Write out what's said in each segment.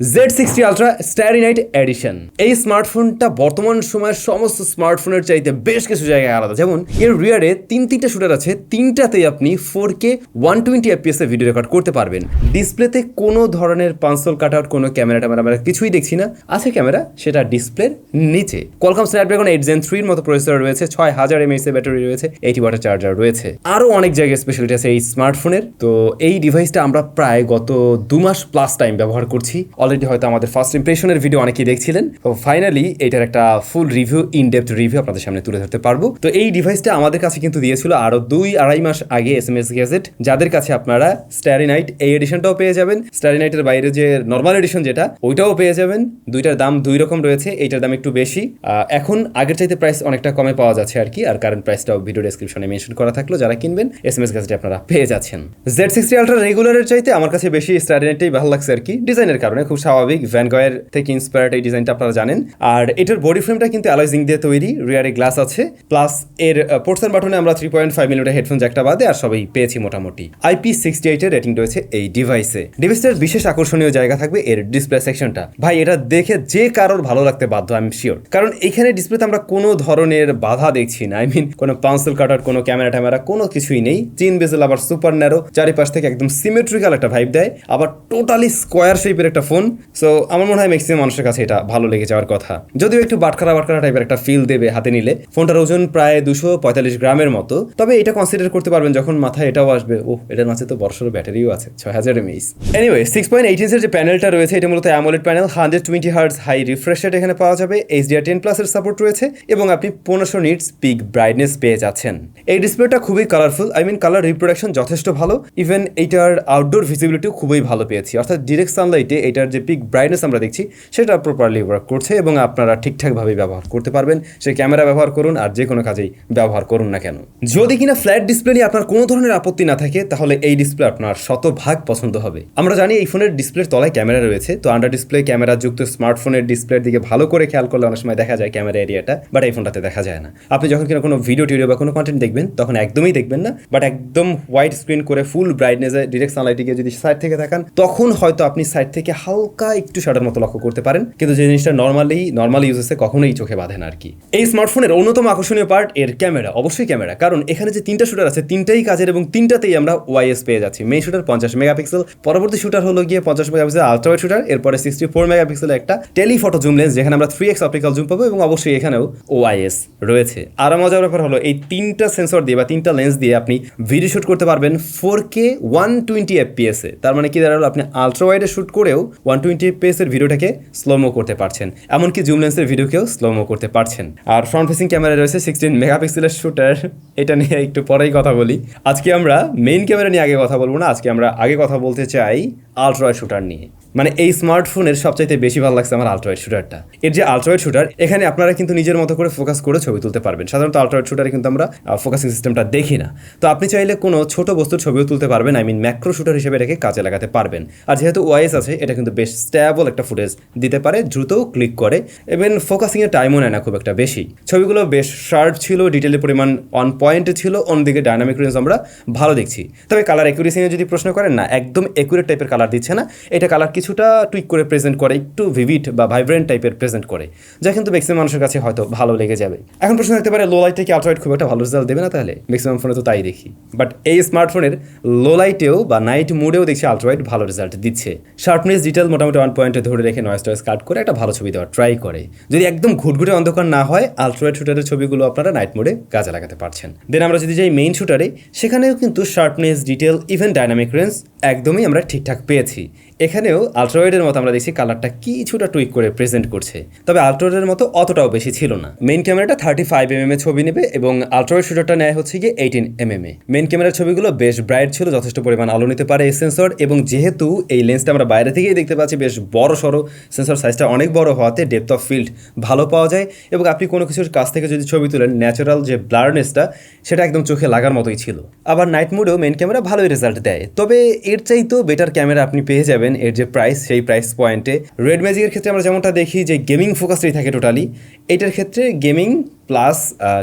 Z sixty ultra starry night edition এই স্মার্টফোনটা বর্তমান সময়ের সমস্ত স্মার্টফোনের চাইতে বেশ কিছু জায়গায় আলাদা। যেমন, এর রিয়ারে তিন তিনটা শুটার আছে, তিনটাতেই আপনি four K one twenty FPS এ ভিডিও রেকর্ড করতে পারবেন। ডিসপ্লেতে কোনো ধরনের পাঁচল কাট আউট কোনো ক্যামেরা ট্যামেরা আমরা কিছুই দেখছি না। আছে ক্যামেরা সেটা ডিসপ্লের নিচে। কলকাম স্ন্যাপড্রাগন এইট জেন থ্রির মতো প্রসেসর রয়েছে, ছয় হাজার এমএস এর ব্যাটারি রয়েছে এইটি ওয়াটার চার্জার রয়েছে। আরও অনেক জায়গায় স্পেশালিটি আছে এই স্মার্টফোনের তো এই ডিভাইসটা আমরা প্রায় গত দু মাস প্লাস টাইম ব্যবহার করছি। অলরেডি হয়তো আমাদের ফার্স্ট ইমপ্রেশনের ভিডিও অনেকেই দেখছিলেন। তো ফাইনালি এটার একটা full review in depth review আপনাদের সামনে তুলে ধরতে পারব। তো এই ডিভাইসটা আমাদের কাছে কিন্তু দিয়েছিল আরও দুই আড়াই মাস আগে এস এম এস গ্যাজেট যাদের কাছে আপনারা স্টারি নাইট এই এডিশনটাও পেয়ে যাবেন। স্টারি নাইটের বাইরে যে নর্মাল এডিশন যেটা, ওইটাও পেয়ে যাবেন। দুইটার দাম দুই রকম রয়েছে, এইটার দাম একটু বেশি। এখন আগের চাইতে প্রাইস অনেকটা কমে পাওয়া যাচ্ছে আর কি, আর কারেন্ট প্রাইসটাও ভিডিও ডেসক্রিপশনে মেনশন করা থাকল। যারা কিনবেন এস এম এস গ্যাজেট আপনারা পেয়ে যাচ্ছেন। জেড সিক্সটি আলট্রা রেগুলারের চাইতে আমার কাছে বেশি স্টারি নাইটটাই ভালো লাগছে আর কি। ডিজাইনের কারণে খুব স্বাভাবিক। ভ্যানগয়ের থেকে ইন্সপায়ার্ড এই ডিজাইনটা আপনারা জানেন। আর এটার বডি ফ্রেমটা কিন্তু অ্যালয় জিঙ্ক দিয়ে তৈরি রিয়ারে গ্লাস আছে। প্লাস এর পোর্টসন বাটনে আমরা three point five millimetre headphone জ্যাকটা বাদে আর সবাই পেয়েছি মোটামুটি। আইপি সিক্সটি এইটের রেটিং রয়েছে এই ডিভাইসে ডিভাইসটার বিশেষ আকর্ষণীয় জায়গা থাকবে এর ডিসপ্লে সেকশনটা ভাই, এটা দেখে যে কারোর ভালো লাগতে বাধ্য আই এম শিওর কারণ এখানে ডিসপ্লেতে আমরা কোনো ধরনের বাধা দেখছি না। আই মিন কোনো পাঁচল কাটার কোনো ক্যামেরা ট্যামেরা কোনো কিছুই নেই। চিন বেজেল আবার সুপার ন্যারো চারিপাশ থেকে একদম সিমেট্রিক্যাল একটা ভাইব দেয়। আবার টোটালি স্কোয়ার শেপের একটা ফোন সো আমার মনে হয় ম্যাক্সিমাম মানুষের কাছে এটা ভালো লেগে যাওয়ার কথা। যদিও একটু বাটখারা বাটখারা টাইপের একটা ফিল দেবে হাতে নিলে, ফোনটার ওজন প্রায় দুশো পঁয়তাল্লিশ গ্রামের মতো। তবে এটা কনসিডার করতে পারবেন যখন মাথায় এটাও আসবে ও এটার মাঝে তো বড়সড় ব্যাটারিও আছে, ছয় হাজার mAh anyway six point eight ইঞ্চের যে প্যানেলটা রয়েছে, এটা মূলত AMOLED panel hundred twenty hertz high refresh rate এখানে পাওয়া যাবে এইচডিআর টেন প্লাসের সাপোর্ট রয়েছে, এবং আপনি পনেরোশো নিটস পিক ব্রাইটনেস পেয়ে যাচ্ছেন। এই ডিসপ্লেটা খুবই colourful I mean colour reproduction যথেষ্ট ভালো ইভেন এইটার আউটডোর ভিজিবিলিটিও খুবই ভালো পেয়েছি। অর্থাৎ ডিরেক্ট সানলাইটে এটার যে পিক ব্রাইটনেস আমরা দেখছি, সেটা প্রপারলি ওয়ার্ক করছে এবং আপনারা ঠিকঠাকভাবে ব্যবহার করতে পারবেন। সে ক্যামেরা ব্যবহার করুন আর যে কোনো কাজেই ব্যবহার করুন না কেন। যদি কিনা ফ্ল্যাট ডিসপ্লে নিয়ে আপনার কোনো ধরনের আপত্তি না থাকে, তাহলে এই ডিসপ্লে আপনার শতভাগ পছন্দ হবে। আমরা জানি এই ফোনের ডিসপ্লের তলায় ক্যামেরা রয়েছে, তো আন্ডার ডিসপ্লে ক্যামেরা যুক্ত স্মার্টফোনের ডিসপ্লের দিকে ভালো করে খেয়াল করলে অনেক সময় দেখা যায় ক্যামেরা এরিয়াটা বাট এই ফোনটাতে দেখা যায় না। আপনি যখন কিনা কোনো ভিডিও টিডিও বা কোনো কন্টেন্ট দেখবেন, তখন একদমই দেখবেন না বাট একদম হোয়াইট স্ক্রিন করে ফুল ব্রাইটনেসে ডিরেক্ট সানলাইটিকে যদি সাইড থেকে তাকান তখন হয়তো আপনি সাইড থেকে হালকা একটু শাটার মতো লক্ষ্য করতে পারেন। কিন্তু যে জিনিসটা নর্মালি নর্মাল ইউজেসে কখনোই চোখে বাঁধে না আর কি এই স্মার্টফোনের অন্যতম আকর্ষণীয় পার্ট এর ক্যামেরা অবশ্যই ক্যামেরা কারণ এখানে যে তিনটা শুটার আছে, তিনটাই কাজের এবং তিনটাতেই আমরা ওয়াইএস পেয়ে যাচ্ছি। মেইন শুটার পঞ্চাশ মেগাপিক্সেল পরবর্তী শুটার হলো গিয়ে পঞ্চাশ মেগাপিক্সেল আলট্রাওয়াইড শুটার এরপরে সিক্সটি ফোর মেগাপিক্সেল একটা টেলিফটো জুম লেন্স যেখানে আমরা থ্রি এক্স অপটিক্যাল জুম পাবো এবং অবশ্যই এখানেও ওআইএস রয়েছে। আর মজার ব্যাপার হলো, এই তিনটা সেন্সর দিয়ে বা তিনটা লেন্স দিয়ে আপনি ভিডিও শুট করতে পারবেন four K one twenty FPS তার মানে কি দাঁড়াল, আপনি আলট্রা ওয়াইডে শুট করেও ওয়ান টোয়েন্টি পেসের ভিডিওটাকে স্লোমো করতে পারছেন। এমনকি জুম লেন্সের ভিডিওকেও স্লোমো করতে পারছেন। আর ফ্রন্ট ফেসিং ক্যামেরা রয়েছে সিক্সটিন মেগাপিক্সেলের শুটার এটা নিয়ে একটু পরেই কথা বলি। আজকে আমরা মেইন ক্যামেরা নিয়ে আগে কথা বলব না। আজকে আমরা আগে কথা বলতে চাই আলট্রা শুটার নিয়ে। মানে এই স্মার্টফোনের সবচাইতে বেশি ভালো লাগছে আমার আলট্রাওয়েড শুটারটা এর যে আলট্রাওয়েড শুটার এখানে আপনারা কিন্তু নিজের মতো করে ফোকাস করে ছবি তুলতে পারবেন। সাধারণত আলট্রাওয়েড শুটারে কিন্তু আমরা ফোকাসিং সিস্টেমটা দেখি না। তো আপনি চাইলে কোনো ছোট বস্তুর ছবিও তুলতে পারবেন আই মিন ম্যাক্রো শুটার হিসেবে এটাকে কাজে লাগাতে পারবেন। আর যেহেতু ওয়াইএস আছে, এটা কিন্তু বেশ স্ট্যাবল একটা ফুটেজ দিতে পারে, দ্রুতও ক্লিক করে। এবং ফোকাসিংয়ের টাইমও নেয় না খুব একটা বেশি। ছবিগুলো বেশ শার্প ছিল ডিটেলের পরিমাণ অন পয়েন্টে ছিল, অন্যদিকে ডাইনামিক রেঞ্জ আমরা ভালো দেখছি। তবে কালার অ্যাকুরেসি নিয়ে যদি প্রশ্ন করেন, না, একদম অ্যাকুরেট টাইপের কালার দিচ্ছে না। এটা কালার কিছুটা টুইক করে প্রেজেন্ট করে, একটু ভিভিড বা ভাইব্রেন্ট টাইপের প্রেজেন্ট করে, যা কিন্তু ম্যাক্সিমাম মানুষের কাছে হয়তো ভালো লেগে যাবে। এখন প্রশ্ন থাকতে পারে লো লাইটে কি আলট্রাইট খুব একটা ভালো রেজাল্ট দেবে না তাহলে? ম্যাক্সিমাম ফোনে তো তাই দেখি। বাট এই স্মার্টফোনের লো লাইটেও বা নাইট মুডেও দেখছি আলট্রাইট ভালো রেজাল্ট দিচ্ছে। শার্পনেস ডিটেল মোটামুটি ওয়ান পয়েন্টে ধরে রেখে নয়েস টয়েস কাট করে একটা ভালো ছবি দেওয়ার ট্রাই করে। যদি একদম ঘুটঘুটে অন্ধকার না হয় আলট্রাইট শুটারের ছবিগুলো আপনারা নাইট মোডে কাজে লাগাতে পারছেন। দেন আমরা যদি যাই মেইন শুটারে সেখানেও কিন্তু sharpness detail even dynamic range একদমই আমরা ঠিকঠাক পেয়েছি। এখানেও আলট্রাওয়েডের মতো আমরা দেখছি কালারটা কিছুটা টুইক করে প্রেজেন্ট করছে। তবে আলট্রাওয়েডের মতো অতটাও বেশি ছিল না। মেইন ক্যামেরাটা থার্টি ফাইভ এম এ ছবি নেবে এবং আলট্রাওয়েড শুটারটা নেয় হচ্ছে গিয়ে এইটিন এম এম এ মেইন ক্যামেরার ছবিগুলো বেশ ব্রাইট ছিল, যথেষ্ট পরিমাণ আলো নিতে পারে এই সেন্সর এবং যেহেতু এই লেন্সটা আমরা বাইরে থেকেই দেখতে পাচ্ছি, বেশ বড় সড়ো সেন্সর সাইজটা অনেক বড় হওয়াতে ডেপথ অফ ফিল্ড ভালো পাওয়া যায় এবং আপনি কোনো কিছুর কাছ থেকে যদি ছবি তুলেন ন্যাচারাল যে ব্লারনেসটা সেটা একদম চোখে লাগার মতোই ছিল। আবার নাইট মোডেও মেইন ক্যামেরা ভালোই রেজাল্ট দেয়। তবে এর চাইতেও বেটার ক্যামেরা আপনি পেয়ে যাবেন এর যে প্রাইস সেই প্রাইস পয়েন্টে রেড ম্যাজিকের ক্ষেত্রে আমরা যেমনটা দেখি যে গেমিং ফোকাসটাই থাকে টোটালি এটার ক্ষেত্রে গেমিং প্লাস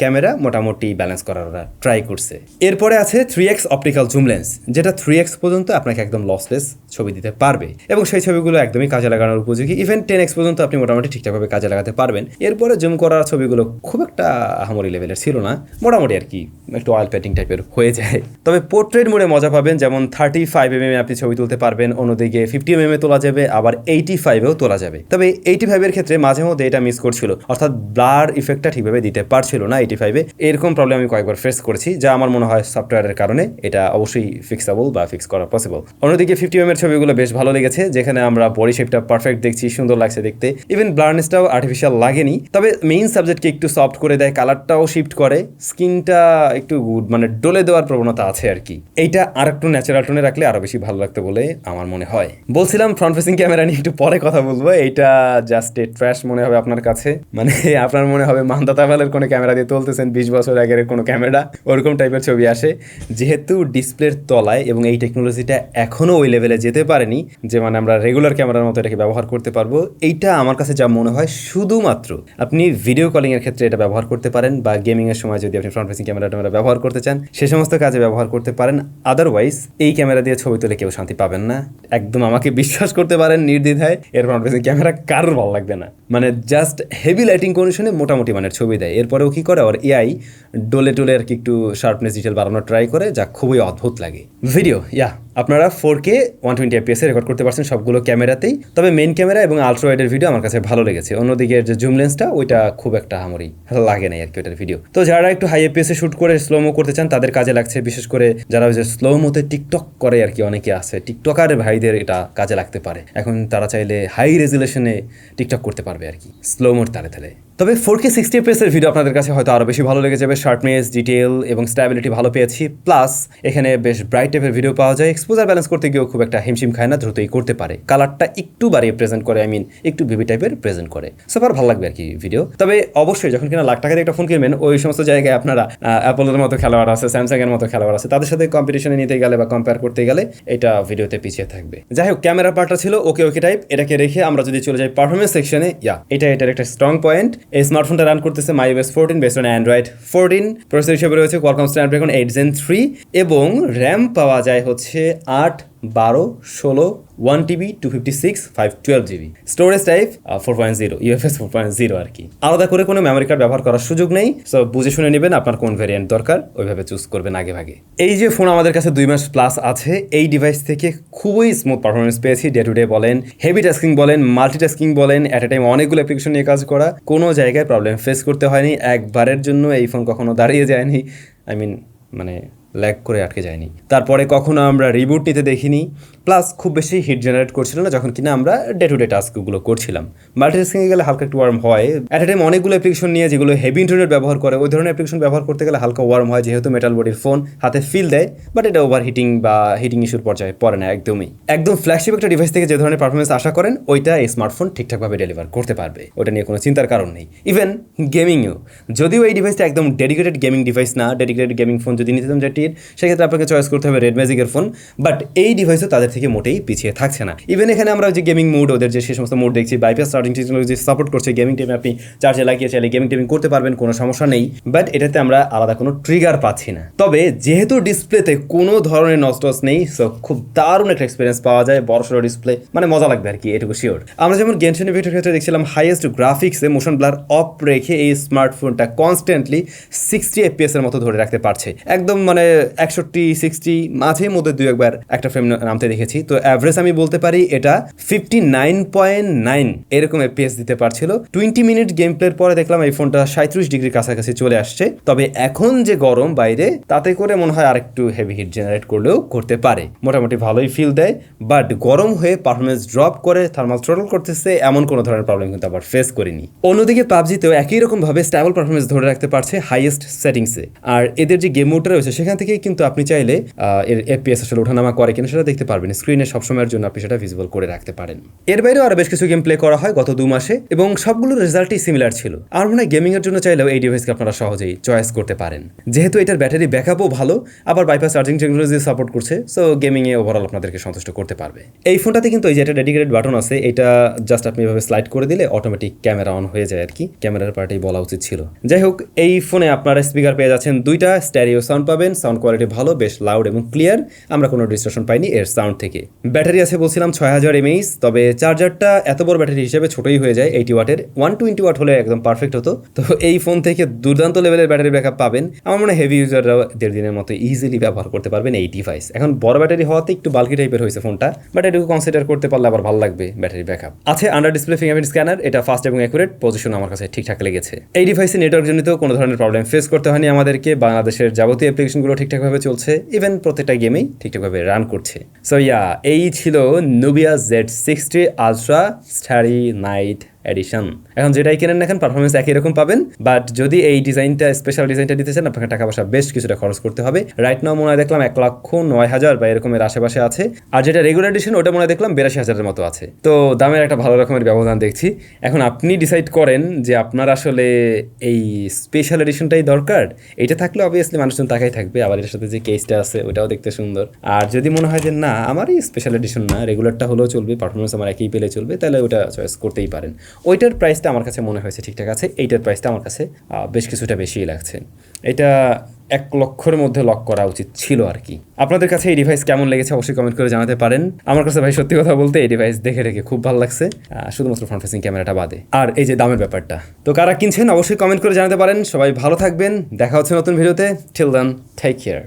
ক্যামেরা মোটামুটি ব্যালেন্স করার ট্রাই করছে। এরপরে আছে three X optical zoom lens যেটা থ্রি এক্স পর্যন্ত আপনাকে একদম লসলেস ছবি দিতে পারবে। এবং সেই ছবিগুলো একদমই কাজে লাগানোর উপযোগী। ইভেন টেন এক্স পর্যন্ত আপনি মোটামুটি ঠিকঠাকভাবে কাজে লাগাতে পারবেন। এরপরে জুম করা ছবিগুলো খুব একটা আহামরি লেভেলের ছিল না। মোটামুটি আর কি, একটু অয়েল পেটিং টাইপের হয়ে যায়। তবে পোর্ট্রেট মোডে মজা পাবেন, যেমন থার্টি ফাইভ এম আপনি ছবি তুলতে পারবেন, অন্যদিকে ফিফটি এম এ তোলা যাবে, আবার এইটি ফাইভেও তোলা যাবে। তবে এইটি ফাইভের ক্ষেত্রে মাঝে মধ্যে এটা মিস করছিল। অর্থাৎ ব্লার ইফেক্টটা ঠিকভাবে দিতে পারছিল না এইটি ফাইভে এরকম প্রবলেম আমি কয়েকবার ফেস করেছি, যা আমার মনে হয় সফটওয়্যারের কারণে এটা অবশ্যই ফিক্সাবল বা ফিক্স করা পসিবল অন্যদিকে ফিফটি এম এর ছবিগুলো বেশ ভালো লেগেছে, যেখানে আমরা বডি শেপটা পারফেক্ট দেখছি, সুন্দর লাগছে দেখতে। ইভেন ব্লারনেসটাও আর্টিফিশিয়াল লাগেনি, তবে মেইন সাবজেক্টকে একটু সফট করে দেয় কালারটাও শিফট করে স্কিনটা একটু গুড মানে ডলে দেওয়ার প্রবণতা আছে আর কি। এইটা আর একটু ন্যাচারাল টোনে রাখলে আরও বেশি ভালো লাগতো বলে আমার মনে হয়। বলছিলাম ফ্রন্ট ফেসিং ক্যামেরা নিয়ে একটু পরে কথা বলব, এইটা জাস্ট এ ট্র্যাশ মনে হবে আপনার কাছে। মানে আপনার মনে হবে মান্দা তাবালের কোনো ক্যামেরা দিয়ে তুলতেছেন বিশ বছর আগের কোনো ক্যামেরা, ওরকম টাইপের ছবি আসে। যেহেতু ডিসপ্লের তলায় এবং এই টেকনোলজিটা এখনও ওই লেভেলে যেতে পারেনি, যে মানে আমরা রেগুলার ক্যামেরার মতো এটাকে ব্যবহার করতে পারব, এইটা আমার কাছে যা মনে হয় শুধুমাত্র আপনি ভিডিও কলিং এর ক্ষেত্রে এটা ব্যবহার করতে পারেন বা গেমিংয়ের সময় যদি আপনি ফ্রন্ট ফেসিং ক্যামেরা ট্যামেরা ব্যবহার করতে চান, সে সমস্ত কাজে ব্যবহার করতে পারেন। আদারওয়াইজ এই ক্যামেরা দিয়ে ছবি তুলে কেউ শান্তি পাবেন না। একদম আমাকে বিশ্বাস করতে পারেন নির্দ্বিধায়, এর ফ্রন্ট ফেসিং ক্যামেরা কারোর ভালো লাগবে না। মানে জাস্ট হেভি লাইটিং কন্ডিশনে মোটামুটি মানের ছবি দেয়। এরপরেও কি করে? আর এআই ডোলে টোলে আর কি একটু শার্পনেস ডিটেল বাড়ানোর ট্রাই করে, যা খুবই অদ্ভুত লাগে। ভিডিও ইয়া আপনারা ফোর কে ওয়ান টোয়েন্টি এফপিএসে রেকর্ড করতে পারছেন সবগুলো ক্যামেরাতেই। তবে মেন ক্যামেরা এবং আলট্রাওয়াইডের ভিডিও আমার কাছে ভালো লেগেছে। অন্যদিকে যে জুম লেন্সটা ওইটা খুব একটা আমারই লাগে নাই আর কি ওটার ভিডিও তো যারা একটু হাই এফপিএসে শুট করে স্লোমো করতে চান, তাদের কাজে লাগছে বিশেষ করে যারা ওই যে স্লোমোতে টিকটক করে আর কি অনেকে আছে টিকটকার ভাইদের এটা কাজে লাগতে পারে। এখন তারা চাইলে হাই রেজুলেশনে টিকটক করতে পারবে আর কি স্লোমোর তালে তালে। তবে ফোর কে সিক্সটি এফপিএসের ভিডিও আপনাদের কাছে হয়তো আরও বেশি ভালো লেগে যাবে। শার্পনেস ডিটেল এবং স্ট্যাবিলিটি ভালো পেয়েছি। প্লাস এখানে বেশ ব্রাইট টাইপের ভিডিও পাওয়া যায়। এক্সপোজার ব্যালেন্স করতে গিয়েও খুব একটা হিমশিম খায় না, দ্রুতই করতে পারে। কালারটা একটু বাড়িয়ে প্রেজেন্ট করে, আই মিন একটু ভিভি টাইপের প্রেজেন্ট করে। সুপার ভালো লাগবে আর কি ভিডিও তবে অবশ্যই যখন কিনা লাখ টাকা দিয়ে একটা ফোন কিনবেন, ওই সমস্ত জায়গায় আপনারা অ্যাপলের মতো খেলোয়াড় আছে স্যামসাং এর মতো খেলোয়াড় আছে, তাদের সাথে কম্পিটিশনে নিতে গেলে বা কম্পেয়ার করতে গেলে এটা ভিডিওতে পিছিয়ে থাকবে। যাই হোক ক্যামেরা পার্টটা ছিল ওকে ওকে টাইপ এটাকে রেখে আমরা যদি চলে যাই পারফরমেন্স সেকশনে ইয়া এটা এটার একটা স্ট্রং পয়েন্ট এই স্মার্টফোনটা রান করতেছে My OS fourteen based on Android fourteen processor হিসেবে রয়েছে Qualcomm Snapdragon eight Gen three এবং র্যাম পাওয়া যায় হচ্ছে আট, বারো, ষোলো one TB two fifty six five twelve GB storage type four point zero UFS four point zero আর কি। আলাদা করে কোনো মেমোরি কার্ড ব্যবহার করার সুযোগ নেই। সো বুঝে শুনে নেবেন আপনার কোন ভ্যারিয়েন্ট দরকার, ওইভাবে চুজ করবেন আগে ভাগে। এই যে ফোন আমাদের কাছে দুই মাস প্লাস আছে, এই ডিভাইস থেকে খুবই স্মুথ পারফরমেন্স পেয়েছি। ডে টু ডে বলেন হেভি টাস্কিং বলেন মাল্টি টাস্কিং বলেন অ্যাট এ টাইম অনেকগুলো অ্যাপ্লিকেশন নিয়ে কাজ করা। কোনো জায়গায় প্রবলেম ফেস করতে হয়নি। একবারের জন্য এই ফোন কখনো দাঁড়িয়ে যায়নি। আই মিন মানে ল্যাগ করে আটকে যায়নি। তারপরে কখনো আমরা রিবুট নিতে দেখিনি প্লাস খুব বেশি হিট জেনারেট করছিল না যখন কিনা আমরা ডে টু ডে টাস্কগুলো করছিলাম। মাল্টিটাস্কিংয়ে গেলে হালকা একটু ওয়ার্ম হয়। অ্যাট এ টাইম অনেকগুলো অ্যাপ্লিকেশন নিয়ে যেগুলো হেভি ইন্টারনেট ব্যবহার করে, ওই ধরনের অ্যাপ্লিকেশন ব্যবহার করতে গেলে হালকা ওয়ার্ম হয়, যেহেতু মেটাল বডির ফোন হাতে ফিল দেয় বাট এটা ওভার হিটিং বা হিটিং ইস্যুর পর্যায়ে পড়ে না একদমই। একদম ফ্ল্যাগশিপ একটা ডিভাইস থেকে যে ধরনের পারফরমেন্স আশা করেন, ওইটা এই স্মার্টফোন ঠিকঠাকভাবে ডেলিভার করতে পারবে। ওটা নিয়ে কোনো চিন্তার কারণ নেই। ইভেন গেমিংও যদিও এই ডিভাইসটা একদম ডেডিকেটেড গেমিং ডিভাইস না ডেডিকেটেড গেমিং ফোন যদি নিতে যেটির সেক্ষেত্রে আপনাকে চয়েস করতে হবে রেড ম্যাজিকের ফোন বাট এই ডিভাইসও তাদের থেকে মোটেই পিছিয়ে থাকছে না। ইভেন এখানে আমরা যে গেমিং মোড ওদের যে সে সমস্ত মুড দেখছি বাইপাস স্টার্টিং টেকনোলজি সাপোর্ট করছে গেমিং টাইমে আপনি চার্জে লাগিয়ে চাইলে গেমিং টেমিং করতে পারবেন, কোনো সমস্যা নেই বাট এটাতে আমরা আলাদা কোনো ট্রিগার পাচ্ছি না। তবে যেহেতু ডিসপ্লেতে কোনো ধরনের নস্টস নেই সো খুব দারুণ একটা এক্সপিরিয়েন্স পাওয়া যায় বড় সড়ো ডিসপ্লে মানে মজা লাগবে আর কি, এটুকু শিওর আমরা যেমন গেমশন ভিডিওর ক্ষেত্রে দেখছিলাম হাইয়েস্ট গ্রাফিক্সে মোশন ব্লার অফ রেখে এই স্মার্টফোনটা কনস্ট্যান্টলি সিক্সটি এফপিএস এর মতো ধরে রাখতে পারছে। একদম মানে একষট্টি, সিক্সটি মাঝে মধ্যে দুই একবার একটা ফ্রেম নামতে দেখেছি। তো অ্যাভারেজ আমি বলতে পারি এটা ফিফটি নাইন পয়েন্ট নাইন এরকম এফপিএস দিতে পারছিল। টোয়েন্টি মিনিট গেম প্লের পরে দেখলাম এই ফোনটা সাঁত্রিশ ডিগ্রির কাছাকাছি চলে আসছে। তবে এখন যে গরম বাইরে, তাতে করে মনে হয় আরেকটু হেভি হিট জেনারেট করলেও করতে পারে। মোটামুটি ভালোই ফিল দেয়। বাট গরম হয়ে পারফরমেন্স ড্রপ করে থার্মাল থ্রোটল করতেছে, এমন কোনো ধরনের প্রবলেম কিন্তু আবার ফেস করিনি। অন্যদিকে পাবজিতেও একই রকম ভাবে স্ট্যাবল পারফরমেন্স ধরে রাখতে পারছে হাইয়েস্ট সেটিংসে আর এদের যে গেম মোডটা রয়েছে, সেখান থেকে কিন্তু আপনি চাইলে এর এফপিএস আসলে ওঠানামা করে কিনা সেটা দেখতে পারবেন। স্ক্রিনে সবসময়ের জন্য আপনি সেটা ভিজিবল করে রাখতে পারেন। এর বাইরেও আরও বেশ কিছু গেম প্লে করা হয় গত দু মাসে এবং সবগুলোর রেজাল্টই সিমিলার ছিল। আর মনে হয় গেমিং এর জন্য চাইলেও এই ডিভাইসকে আপনারা সহজেই চয়েস করতে পারেন। যেহেতু এটার ব্যাটারি ব্যাকআপও ভালো, আবার বাইপাস চার্জিং টেকনোলজি সাপোর্ট করছে সো গেমিং এ ওভারঅল আপনাদেরকে সন্তুষ্ট করতে পারবে। এই ফোনটাতে কিন্তু এই যে একটা ডেডিকেটেড বাটন আছে, এটা জাস্ট আপনি এভাবে স্লাইড করে দিলে অটোমেটিক ক্যামেরা অন হয়ে যায় আর কি ক্যামেরার পার্টেই বলা উচিত ছিল। যাই হোক, এই ফোনে আপনারা স্পিকার পেয়ে যাচ্ছেন দুইটা স্ট্যারিও সাউন্ড পাবেন সাউন্ড কোয়ালিটি ভালো, বেশ লাউড এবং ক্লিয়ার আমরা কোনো ডিস্ট্রাকশন পাইনি এর সাউন্ড থেকে। ব্যাটারি আছে বলছিলাম ছয় হাজার এমএইচ তবে চার্জারটা এত বড় ব্যাটারি হিসেবে ছোটই হয়ে যায় এইটি ওয়াটের ওয়ান টোয়েন্টি ওয়াট হলে একদম পারফেক্ট হতো। তো এই ফোন থেকে দুর্দান্ত লেভেলের ব্যাটারি ব্যাকআপ পাবেন। আমার মনে হেভি ইউজাররাও দেড় দিনের মতো ইজিলি ব্যবহার করতে পারবেন এই ডিভাইস এখন বড় ব্যাটারি হওয়াতে একটু বাল্কি টাইপের হয়েছে ফোনটা বাট এটুকু কনসিডার করতে পারলে আবার ভালো লাগবে ব্যাটারি ব্যাকআপ আছে আন্ডার ডিসপ্লে ফিঙ্গারপ্রিন্ট স্ক্যানার এটা ফাস্ট এবং অ্যাকুরেট পজিশন আমার কাছে ঠিকঠাক লেগেছে। এই ডিভাইসে নেটওয়ার্ক জনিত কোনো ধরনের প্রবলেম ফেস করতে হয়নি আমাদেরকে। বাংলাদেশের যাবতীয় অ্যাপ্লিকেশনগুলো ঠিকঠাকভাবে চলছে ইভেন প্রত্যেকটা গেমেই ঠিকঠাকভাবে রান করছে। সো ইয়া এই ছিল Nubia Z sixty ultra starry night edition এখন যেটাই কেনেন এখন পারফরমেন্স একই রকম পাবেন। বাট যদি এই ডিজাইনটা স্পেশাল ডিজাইনটা দিতে চান, আপনাকে টাকা পয়সা বেশ কিছুটা খরচ করতে হবে। রাইট নাও মনে হয় দেখলাম এক লক্ষ নয় হাজার বা এরকমের আশেপাশে আছে। আর যেটা রেগুলার এডিশন ওটা মনে হয় দেখলাম বিরাশি হাজারের মতো আছে। তো দামের একটা ভালো রকমের ব্যবধান দেখছি। এখন আপনি ডিসাইড করেন যে আপনার আসলে এই স্পেশাল এডিশনটাই দরকার। এটা থাকলে অবভিয়াসলি মানুষজন তাকাই থাকবে, আবার এর সাথে যে কেসটা আছে, ওটাও দেখতে সুন্দর। আর যদি মনে হয় যে না, আমারই স্পেশাল এডিশন না রেগুলারটা হলেও চলবে পারফরমেন্স আমার একই পেলে চলবে, তাহলে ওটা চয়েস করতেই পারেন। ওইটার প্রাইসটা আমার কাছে মনে হয়েছে ঠিকঠাক আছে, এইটার প্রাইসটা আমার কাছে বেশ কিছুটা বেশিই লাগছে। এটা এক লক্ষের মধ্যে লক করা উচিত ছিল আর কি। আপনাদের কাছে এই ডিভাইস কেমন লেগেছে অবশ্যই কমেন্ট করে জানাতে পারেন। আমার কাছে ভাই সত্যি কথা বলতে এই ডিভাইস দেখে রেখে খুব ভালো লাগছে শুধুমাত্র ফ্রন্ট ফেসিং ক্যামেরাটা বাদে। আর এই যে দামের ব্যাপারটা, তো কারা কিনছেন অবশ্যই কমেন্ট করে জানাতে পারেন। সবাই ভালো থাকবেন, দেখা হচ্ছে নতুন ভিডিওতে টিল দেন টেক কেয়ার